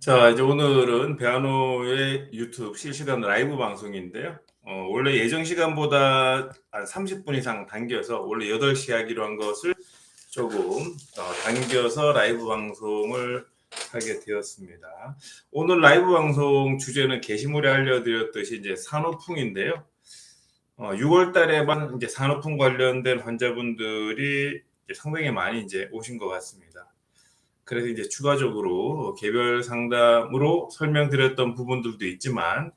자, 이제 오늘은 배아노의 유튜브 실시간 라이브 방송인데요. 어, 원래 예정 시간보다 한 30분 이상 당겨서 원래 8시 하기로 한 것을 조금 어, 당겨서 라이브 방송을 하게 되었습니다. 오늘 라이브 방송 주제는 게시물에 알려드렸듯이 이제 산후풍인데요. 어, 6월 달에만 이제 산후풍 관련된 환자분들이 이제 상당히 많이 이제 오신 것 같습니다. 그래서 이제 추가적으로 개별 상담으로 설명드렸던 부분들도 있지만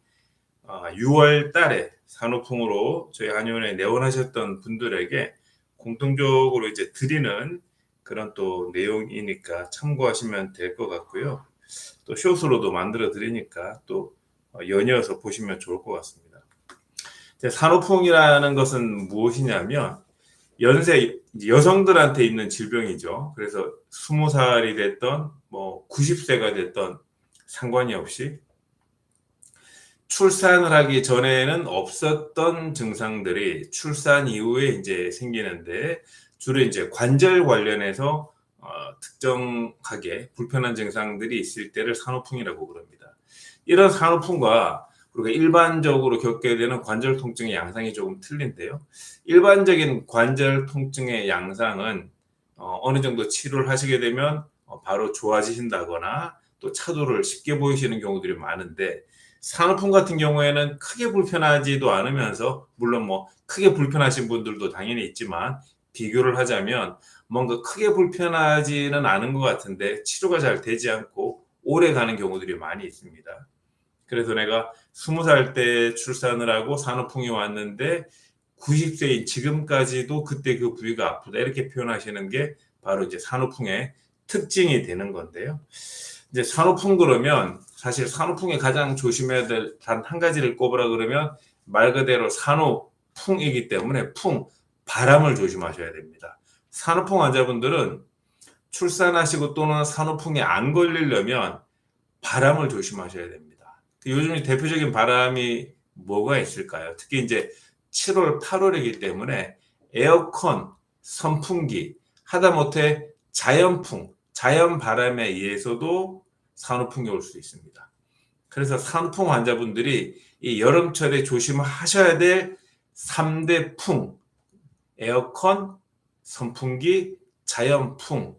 어, 6월 달에 산후풍으로 저희 한의원에 내원하셨던 분들에게 공통적으로 이제 드리는 그런 또 내용이니까 참고하시면 될 것 같고요. 또 쇼스로도 만들어 드리니까 또 어, 연이어서 보시면 좋을 것 같습니다. 산후풍이라는 것은 무엇이냐면 연세 여성들한테 있는 질병이죠. 그래서 20살이 됐던 뭐 90세가 됐던 상관이 없이 출산을 하기 전에는 없었던 증상들이 출산 이후에 이제 생기는데 주로 이제 관절 관련해서 어, 특정하게 불편한 증상들이 있을 때를 산후풍이라고 그럽니다. 이런 산후풍과 우리가 일반적으로 겪게 되는 관절 통증의 양상이 조금 틀린데요. 일반적인 관절 통증의 양상은 어, 느 정도 치료를 하시게 되면 어, 바로 좋아지신다거나 또 차도를 쉽게 보이시는 경우들이 많은데 산후풍 같은 경우에는 크게 불편하지도 않으면서 물론 뭐 크게 불편하신 분들도 당연히 있지만 비교를 하자면 뭔가 크게 불편하지는 않은 것 같은데 치료가 잘 되지 않고 오래 가는 경우들이 많이 있습니다. 그래서 내가 20살 때 출산을 하고 산후풍이 왔는데 90세인 지금까지도 그때 그 부위가 아프다 이렇게 표현하시는 게 바로 이제 산후풍의 특징이 되는 건데요. 이제 산후풍 그러면 사실 산후풍에 가장 조심해야 될 단 한 가지를 꼽으라 그러면 말 그대로 산후풍이기 때문에 풍 바람을 조심하셔야 됩니다. 산후풍 환자분들은 출산하시고 또는 산후풍에 안 걸리려면 바람을 조심하셔야 됩니다. 요즘 대표적인 바람이 뭐가 있을까요? 특히 이제 7월, 8월이기 때문에 에어컨, 선풍기, 하다못해 자연풍, 자연 바람에 의해서도 산후풍이 올 수 있습니다. 그래서 산후풍 환자분들이 이 여름철에 조심하셔야 될 3대 풍, 에어컨, 선풍기, 자연풍,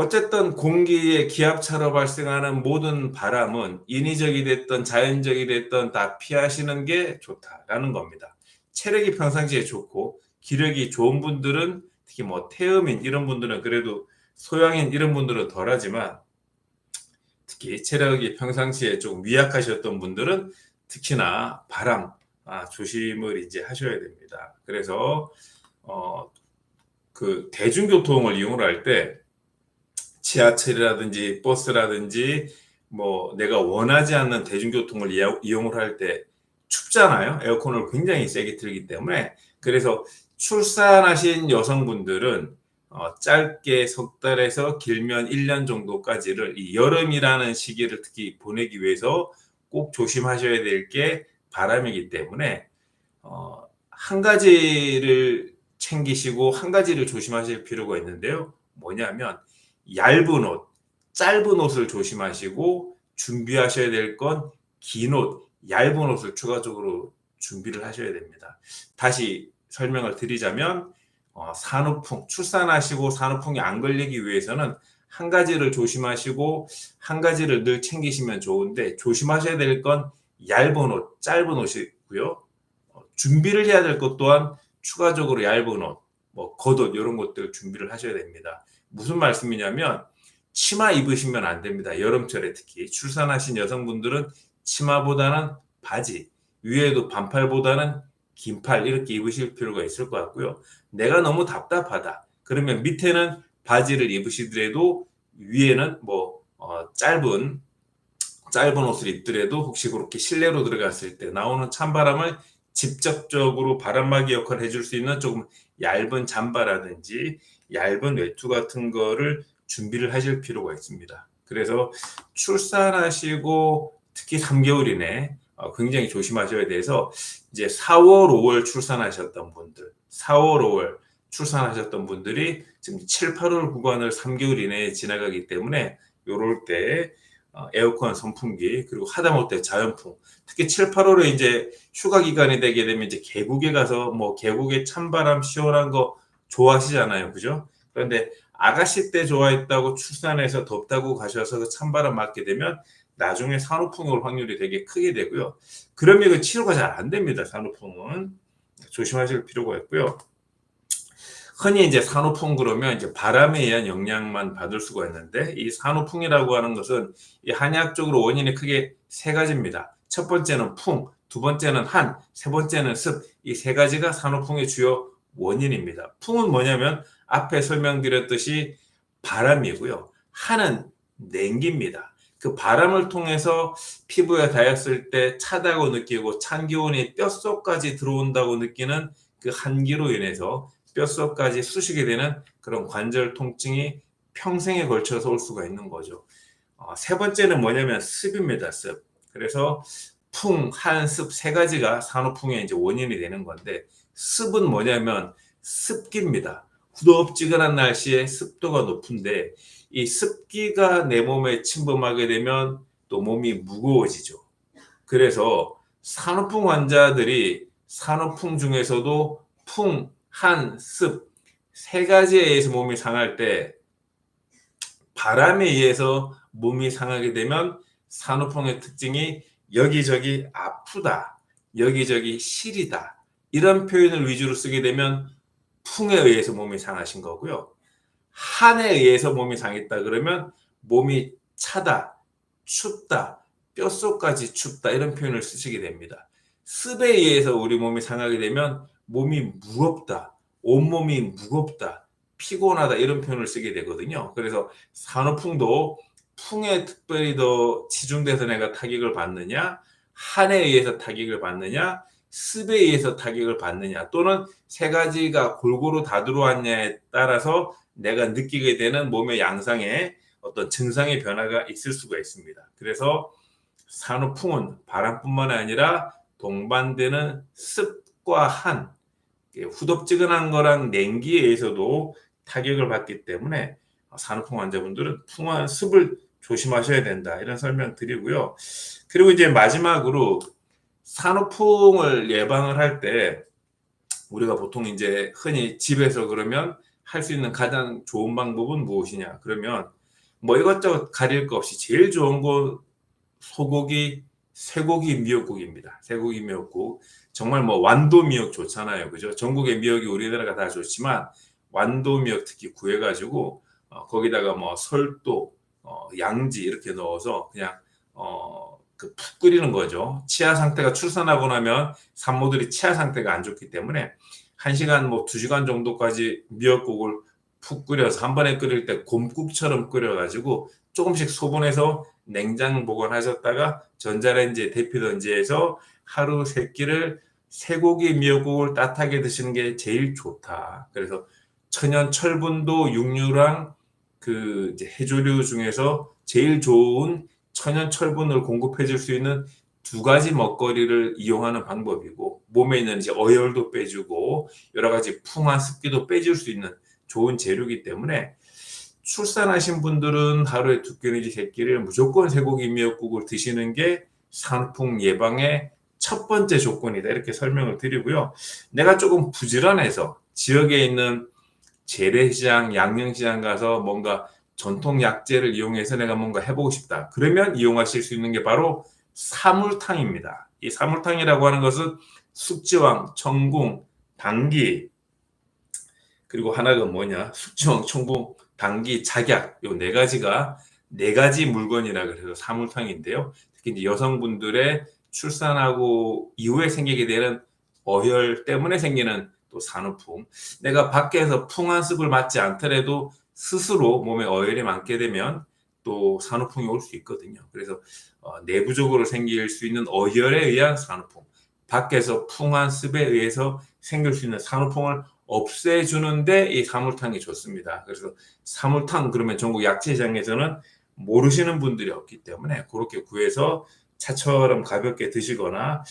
어쨌든 공기의 기압차로 발생하는 모든 바람은 인위적이 됐던 자연적이 됐던 다 피하시는 게 좋다라는 겁니다. 체력이 평상시에 좋고 기력이 좋은 분들은 특히 뭐 태음인 이런 분들은 그래도 소양인 이런 분들은 덜하지만 특히 체력이 평상시에 조금 미약하셨던 분들은 특히나 바람 아, 조심을 이제 하셔야 됩니다. 그래서 어, 그 대중교통을 이용을 할때 지하철이라든지 버스라든지 뭐 내가 원하지 않는 대중교통을 이용을 할 때 춥잖아요. 에어컨을 굉장히 세게 틀기 때문에 그래서 출산하신 여성분들은 어, 짧게 석 달에서 길면 1년 정도까지를 이 여름이라는 시기를 특히 보내기 위해서 꼭 조심하셔야 될 게 바람이기 때문에 어, 한 가지를 챙기시고 한 가지를 조심하실 필요가 있는데요. 뭐냐면 얇은 옷, 짧은 옷을 조심하시고 준비하셔야 될 건 긴 옷, 얇은 옷을 추가적으로 준비를 하셔야 됩니다. 다시 설명을 드리자면 어, 산후풍, 출산하시고 산후풍이 안 걸리기 위해서는 한 가지를 조심하시고 한 가지를 늘 챙기시면 좋은데 조심하셔야 될 건 얇은 옷, 짧은 옷이고요. 어, 준비를 해야 될 것 또한 추가적으로 얇은 옷, 뭐 겉옷 이런 것들 준비를 하셔야 됩니다. 무슨 말씀이냐면 치마 입으시면 안 됩니다. 여름철에 특히 출산하신 여성분들은 치마보다는 바지, 위에도 반팔보다는 긴팔 이렇게 입으실 필요가 있을 것 같고요. 내가 너무 답답하다. 그러면 밑에는 바지를 입으시더라도 위에는 뭐 어, 짧은 짧은 옷을 입더라도 혹시 그렇게 실내로 들어갔을 때 나오는 찬바람을 직접적으로 바람막이 역할을 해줄 수 있는 조금 얇은 잠바라든지 얇은 외투 같은 거를 준비를 하실 필요가 있습니다. 그래서 출산하시고 특히 3개월 이내 어, 굉장히 조심하셔야 돼서 이제 4월, 5월 출산하셨던 분들, 4월, 5월 출산하셨던 분들이 지금 7, 8월 구간을 3개월 이내에 지나가기 때문에 요럴 때 어, 에어컨 선풍기 그리고 하다못해 자연풍 특히 7, 8월에 이제 휴가 기간이 되게 되면 이제 계곡에 가서 뭐 계곡에 찬바람 시원한 거 좋아하시잖아요. 그죠? 그런데 아가씨 때 좋아했다고 출산해서 덥다고 가셔서 그 찬바람 맞게 되면 나중에 산후풍이 올 확률이 되게 크게 되고요. 그러면 그 치료가 잘 안 됩니다 산후풍은. 조심하실 필요가 있고요. 흔히 이제 산후풍 그러면 이제 바람에 의한 영향만 받을 수가 있는데 이 산후풍이라고 하는 것은 이 한의학적으로 원인이 크게 세 가지입니다. 첫 번째는 풍, 두 번째는 한, 세 번째는 습. 이 세 가지가 산후풍의 주요 원인입니다. 풍은 뭐냐면 앞에 설명드렸듯이 바람이고요. 한은 냉기입니다. 그 바람을 통해서 피부에 닿았을 때 차다고 느끼고 찬 기운이 뼛속까지 들어온다고 느끼는 그 한기로 인해서 뼛속까지 쑤시게 되는 그런 관절 통증이 평생에 걸쳐서 올 수가 있는 거죠. 어, 세 번째는 뭐냐면 습입니다. 습. 그래서 풍, 한, 습 세 가지가 산후풍의 이제 원인이 되는 건데 습은 뭐냐면 습기입니다. 후덥지근한 날씨에 습도가 높은데 이 습기가 내 몸에 침범하게 되면 또 몸이 무거워지죠. 그래서 산후풍 환자들이 산후풍 중에서도 풍, 한, 습, 세 가지에 의해서 몸이 상할 때 바람에 의해서 몸이 상하게 되면 산후풍의 특징이 여기저기 아프다, 여기저기 시리다 이런 표현을 위주로 쓰게 되면 풍에 의해서 몸이 상하신 거고요. 한에 의해서 몸이 상했다 그러면 몸이 차다, 춥다, 뼛속까지 춥다 이런 표현을 쓰시게 됩니다. 습에 의해서 우리 몸이 상하게 되면 몸이 무겁다, 온몸이 무겁다, 피곤하다 이런 표현을 쓰게 되거든요. 그래서 산후풍도 풍에 특별히 더 치중돼서 내가 타격을 받느냐, 한에 의해서 타격을 받느냐, 습에 의해서 타격을 받느냐, 또는 세 가지가 골고루 다 들어왔냐에 따라서 내가 느끼게 되는 몸의 양상에 어떤 증상의 변화가 있을 수가 있습니다. 그래서 산후풍은 바람뿐만 아니라 동반되는 습과 한, 후덥지근한 거랑 냉기에 의해서도 타격을 받기 때문에 산후풍 환자분들은 풍한 습을 조심하셔야 된다 이런 설명 드리고요. 그리고 이제 마지막으로 산후풍을 예방을 할 때 우리가 보통 이제 흔히 집에서 그러면 할 수 있는 가장 좋은 방법은 무엇이냐? 그러면 뭐 이것저것 가릴 거 없이 제일 좋은 거 소고기, 쇠고기 미역국입니다. 쇠고기 미역국. 정말 뭐 완도 미역 좋잖아요. 그죠? 전국의 미역이 우리나라가 다 좋지만 완도 미역 특히 구해 가지고 어, 거기다가 뭐 설도, 어, 양지 이렇게 넣어서 그냥 어, 그 푹 끓이는 거죠. 치아 상태가 출산하고 나면 산모들이 치아 상태가 안 좋기 때문에 1시간 뭐 2시간 정도까지 미역국을 푹 끓여서 한 번에 끓일 때 곰국처럼 끓여가지고 조금씩 소분해서 냉장 보관하셨다가 전자레인지에 데피든지 해서 하루 세 끼를 쇠고기 미역국을 따뜻하게 드시는 게 제일 좋다. 그래서 천연 철분도 육류랑 그 해조류 중에서 제일 좋은 천연 철분을 공급해 줄 수 있는 두 가지 먹거리를 이용하는 방법이고 몸에 있는 이제 어혈도 빼주고 여러 가지 풍한 습기도 빼줄 수 있는 좋은 재료이기 때문에 출산하신 분들은 하루에 두끼 내지 세 끼를 무조건 쇠고기 미역국을 드시는 게 산풍 예방의 첫 번째 조건이다 이렇게 설명을 드리고요. 내가 조금 부지런해서 지역에 있는 재래시장, 양념시장 가서 뭔가 전통 약재를 이용해서 내가 뭔가 해보고 싶다. 그러면 이용하실 수 있는 게 바로 사물탕입니다. 이 사물탕이라고 하는 것은 숙지왕, 청궁, 당기 그리고 하나가 뭐냐? 숙지왕, 청궁, 당기, 작약 요 네 가지가 네 가지 물건이라 그래서 사물탕인데요. 특히 이제 여성분들의 출산하고 이후에 생기게 되는 어혈 때문에 생기는 또 산후풍. 내가 밖에서 풍 한 습을 맞지 않더라도 스스로 몸에 어혈이 많게 되면 또 산후풍이 올 수 있거든요. 그래서 어, 내부적으로 생길 수 있는 어혈에 의한 산후풍, 밖에서 풍한 습에 의해서 생길 수 있는 산후풍을 없애주는데 이 사물탕이 좋습니다. 그래서 사물탕 그러면 전국 약재시장에서는 모르시는 분들이 없기 때문에 그렇게 구해서 차처럼 가볍게 드시거나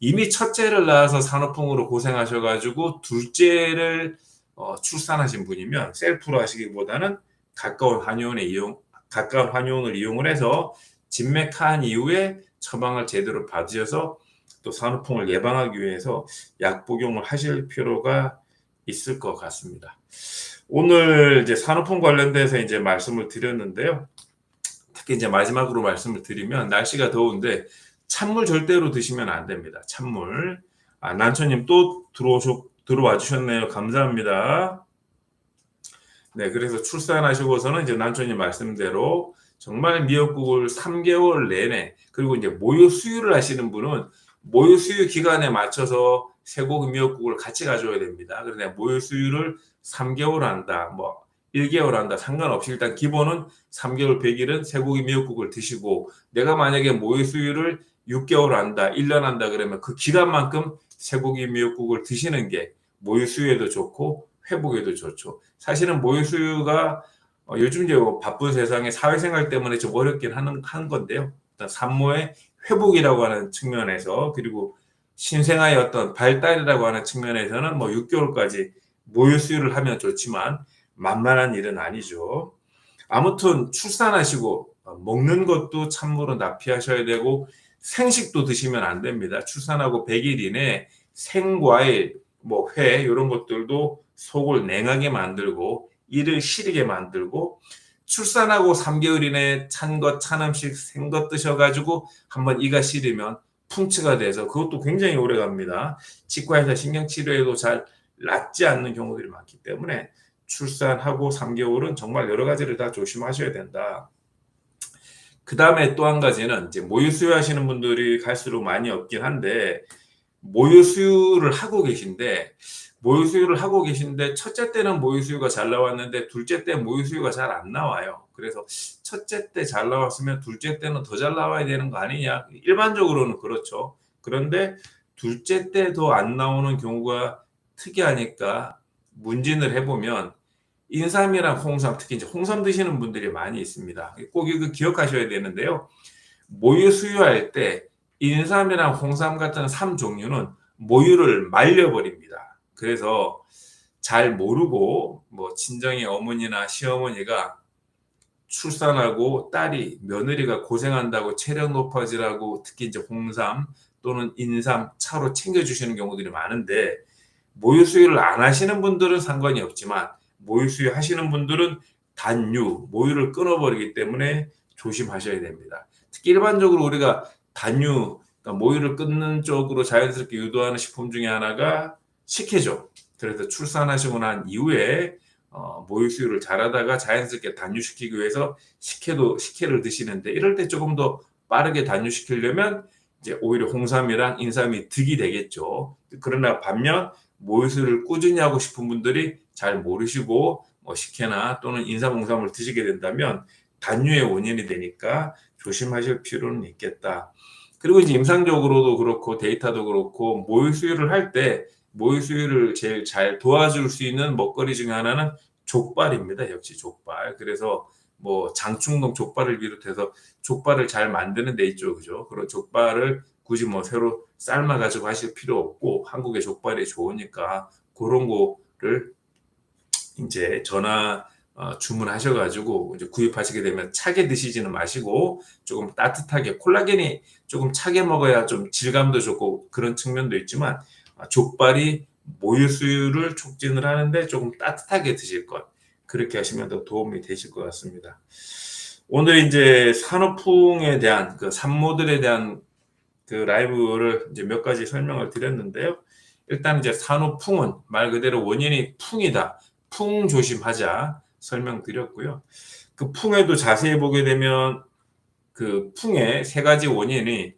이미 첫째를 낳아서 산후풍으로 고생하셔가지고 둘째를 어, 출산하신 분이면 셀프로 하시기보다는 가까운 한의원에 이용 가까운 한의원을 이용을 해서 진맥한 이후에 처방을 제대로 받으셔서 또 산후풍을 예방하기 위해서 약 복용을 하실 필요가 있을 것 같습니다. 오늘 이제 산후풍 관련돼서 이제 말씀을 드렸는데요. 특히 이제 마지막으로 말씀을 드리면 날씨가 더운데 찬물 절대로 드시면 안 됩니다. 찬물. 아, 난초님 또 들어오셨, 들어와 주셨네요. 감사합니다. 네, 그래서 출산하시고서는 이제 난초님 말씀대로 정말 미역국을 3개월 내내 그리고 이제 모유 수유를 하시는 분은 모유 수유 기간에 맞춰서 쇠고기 미역국을 같이 가져야 됩니다. 그런데 모유 수유를 3개월 한다, 뭐 1개월 한다 상관없이 일단 기본은 3개월 100일은 쇠고기 미역국을 드시고 내가 만약에 모유 수유를 6개월 한다, 1년 한다 그러면 그 기간만큼 쇠고기 미역국을 드시는 게 모유 수유에도 좋고 회복에도 좋죠. 사실은 모유 수유가 어, 요즘 이제 뭐 바쁜 세상에 사회생활 때문에 좀 어렵긴 하는 한 건데요. 일단 산모의 회복이라고 하는 측면에서 그리고 신생아의 어떤 발달이라고 하는 측면에서는 뭐 6개월까지 모유 수유를 하면 좋지만 만만한 일은 아니죠. 아무튼 출산하시고 어, 먹는 것도 참으로 납피하셔야 되고 생식도 드시면 안 됩니다. 출산하고 100일 이내 생과일, 뭐 회 이런 것들도 속을 냉하게 만들고 이를 시리게 만들고 출산하고 3개월 이내 찬 것, 찬 음식, 생 것 드셔가지고 한번 이가 시리면 풍치가 돼서 그것도 굉장히 오래 갑니다. 치과에서 신경치료에도 잘 낫지 않는 경우들이 많기 때문에 출산하고 3개월은 정말 여러 가지를 다 조심하셔야 된다. 그 다음에 또 한 가지는 이제 모유 수유하시는 분들이 갈수록 많이 없긴 한데 모유 수유를 하고 계신데 모유 수유를 하고 계신데 첫째 때는 모유 수유가 잘 나왔는데 둘째 때 모유 수유가 잘 안 나와요. 그래서 첫째 때 잘 나왔으면 둘째 때는 더 잘 나와야 되는 거 아니냐? 일반적으로는 그렇죠. 그런데 둘째 때 더 안 나오는 경우가 특이하니까 문진을 해보면 인삼이랑 홍삼, 특히 이제 홍삼 드시는 분들이 많이 있습니다. 꼭 이거 기억하셔야 되는데요. 모유 수유할 때 인삼이랑 홍삼 같은 삼 종류는 모유를 말려버립니다. 그래서 잘 모르고 뭐 친정의 어머니나 시어머니가 출산하고 딸이 며느리가 고생한다고 체력 높아지라고 특히 이제 홍삼 또는 인삼 차로 챙겨주시는 경우들이 많은데 모유 수유를 안 하시는 분들은 상관이 없지만 모유 수유 하시는 분들은 단유 모유를 끊어버리기 때문에 조심하셔야 됩니다. 특히 일반적으로 우리가 단유 그러니까 모유를 끊는 쪽으로 자연스럽게 유도하는 식품 중에 하나가 식혜죠. 그래서 출산하시고 난 이후에 어, 모유 수유를 잘하다가 자연스럽게 단유시키기 위해서 식혜도 식혜를 드시는데 이럴 때 조금 더 빠르게 단유시키려면 이제 오히려 홍삼이랑 인삼이 득이 되겠죠. 그러나 반면 모유 수유를 꾸준히 하고 싶은 분들이 잘 모르시고 뭐 식혜나 또는 인삼, 홍삼을 드시게 된다면 단유의 원인이 되니까 조심하실 필요는 있겠다. 그리고 이제 임상적으로도 그렇고 데이터도 그렇고 모유 수유를 할 때 모유 수유를 제일 잘 도와줄 수 있는 먹거리 중에 하나는 족발입니다. 역시 족발. 그래서 뭐 장충동 족발을 비롯해서 족발을 잘 만드는 데 있죠. 그죠? 그런 족발을 굳이 뭐 새로 삶아 가지고 하실 필요 없고 한국의 족발이 좋으니까 그런 거를 이제 전화 어, 주문하셔가지고 이제 구입하시게 되면 차게 드시지는 마시고 조금 따뜻하게 콜라겐이 조금 차게 먹어야 좀 질감도 좋고 그런 측면도 있지만 아, 족발이 모유 수유를 촉진을 하는데 조금 따뜻하게 드실 것 그렇게 하시면 더 도움이 되실 것 같습니다. 오늘 이제 산후풍에 대한 그 산모들에 대한 그 라이브를 이제 몇 가지 설명을 드렸는데요. 일단 이제 산후풍은 말 그대로 원인이 풍이다. 풍 조심하자 설명드렸고요. 그 풍에도 자세히 보게 되면 그 풍의 세 가지 원인이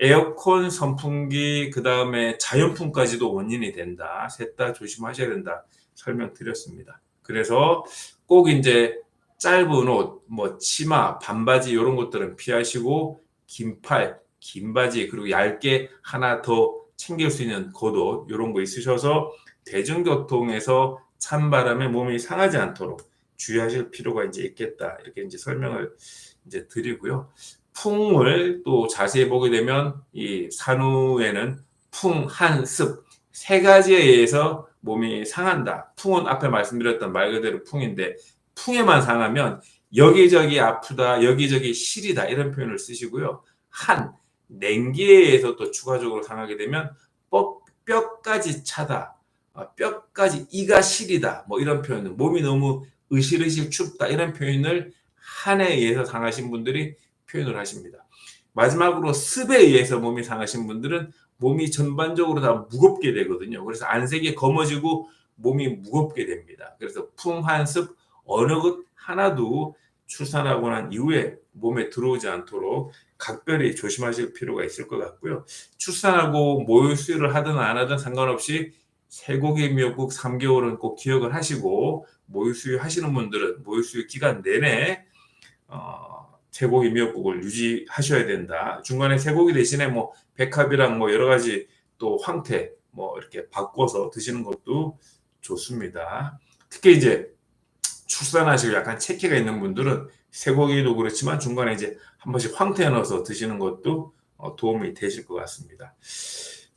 에어컨, 선풍기, 그 다음에 자연풍까지도 원인이 된다. 셋 다 조심하셔야 된다. 설명드렸습니다. 그래서 꼭 이제 짧은 옷, 뭐 치마, 반바지 이런 것들은 피하시고 긴팔, 긴 바지 그리고 얇게 하나 더 챙길 수 있는 겉옷 이런 거 있으셔서 대중교통에서 찬바람에 몸이 상하지 않도록 주의하실 필요가 이제 있겠다 이렇게 이제 설명을 이제 드리고요. 풍을 또 자세히 보게 되면 이 산후에는 풍, 한, 습 세 가지에 의해서 몸이 상한다. 풍은 앞에 말씀드렸던 말 그대로 풍인데 풍에만 상하면 여기저기 아프다, 여기저기 시리다 이런 표현을 쓰시고요. 한 냉기에서 또 추가적으로 상하게 되면 뼈, 뼈까지 차다, 아, 뼈까지 이가 시리다 뭐 이런 표현은 몸이 너무 으실으실 춥다 이런 표현을 한에 의해서 상하신 분들이 표현을 하십니다. 마지막으로 습에 의해서 몸이 상하신 분들은 몸이 전반적으로 다 무겁게 되거든요. 그래서 안색이 검어지고 몸이 무겁게 됩니다. 그래서 풍한 습 어느 것 하나도 출산하고 난 이후에 몸에 들어오지 않도록 각별히 조심하실 필요가 있을 것 같고요. 출산하고 모유 수유를 하든 안 하든 상관없이 쇠고기 미역국 3개월은 꼭 기억을 하시고 모유 수유 하시는 분들은 모유 수유 기간 내내 어, 쇠고기 미역국을 유지하셔야 된다. 중간에 쇠고기 대신에 뭐 백합이랑 뭐 여러 가지 또 황태 뭐 이렇게 바꿔서 드시는 것도 좋습니다. 특히 이제 출산하시고 약간 체기가 있는 분들은 쇠고기도 그렇지만 중간에 이제 한 번씩 황태 넣어서 드시는 것도 어, 도움이 되실 것 같습니다.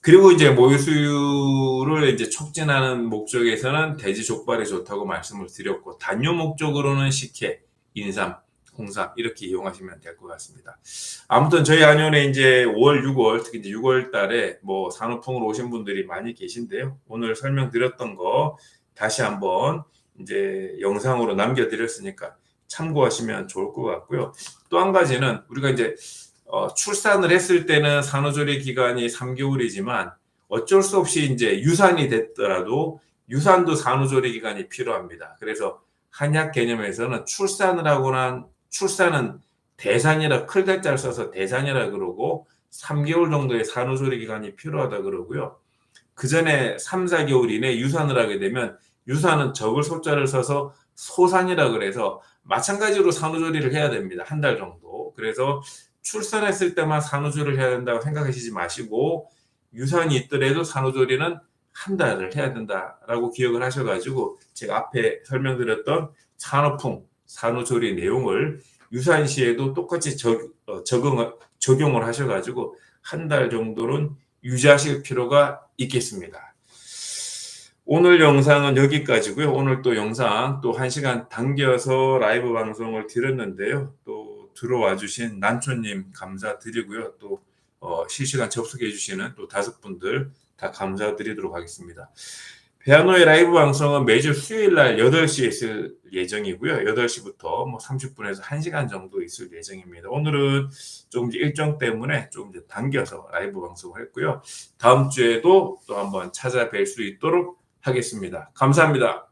그리고 이제 모유수유를 이제 촉진하는 목적에서는 돼지 족발이 좋다고 말씀을 드렸고 단뇨 목적으로는 식혜, 인삼, 홍삼 이렇게 이용하시면 될 것 같습니다. 아무튼 저희 안연에 이제 5월, 6월 특히 이제 6월 달에 뭐 산후풍으로 오신 분들이 많이 계신데요. 오늘 설명드렸던 거 다시 한번 이제 영상으로 남겨드렸으니까 참고하시면 좋을 것 같고요. 또 한 가지는 우리가 이제 어, 출산을 했을 때는 산후조리 기간이 3개월이지만 어쩔 수 없이 이제 유산이 됐더라도 유산도 산후조리 기간이 필요합니다. 그래서 한약 개념에서는 출산을 하고 난 출산은 대산이라 클 대자를 써서 대산이라 그러고 3개월 정도의 산후조리 기간이 필요하다 그러고요. 그 전에 3, 4개월 이내 유산을 하게 되면 유산은 적을 소자를 써서 소산이라 그래서 마찬가지로 산후조리를 해야 됩니다. 한 달 정도. 그래서 출산했을 때만 산후조리를 해야 된다고 생각하시지 마시고 유산이 있더라도 산후조리는 한 달을 해야 된다라고 기억을 하셔가지고 제가 앞에 설명드렸던 산후풍, 산후조리 내용을 유산 시에도 똑같이 적, 어, 적응, 적용을 하셔가지고 한 달 정도는 유지하실 필요가 있겠습니다. 오늘 영상은 여기까지고요. 오늘 또 영상 또한 시간 당겨서 라이브 방송을 드렸는데요. 또 들어와 주신 난초님 감사드리고요. 또 어, 실시간 접속해 주시는 또 다섯 분들 다 감사드리도록 하겠습니다. 피아노의 라이브 방송은 매주 수요일 날 8시에 있을 예정이고요. 8시부터 뭐 30분에서 1시간 정도 있을 예정입니다. 오늘은 좀 이제 일정 때문에 좀 이제 당겨서 라이브 방송을 했고요. 다음 주에도 또 한번 찾아뵐 수 있도록 하겠습니다. 감사합니다.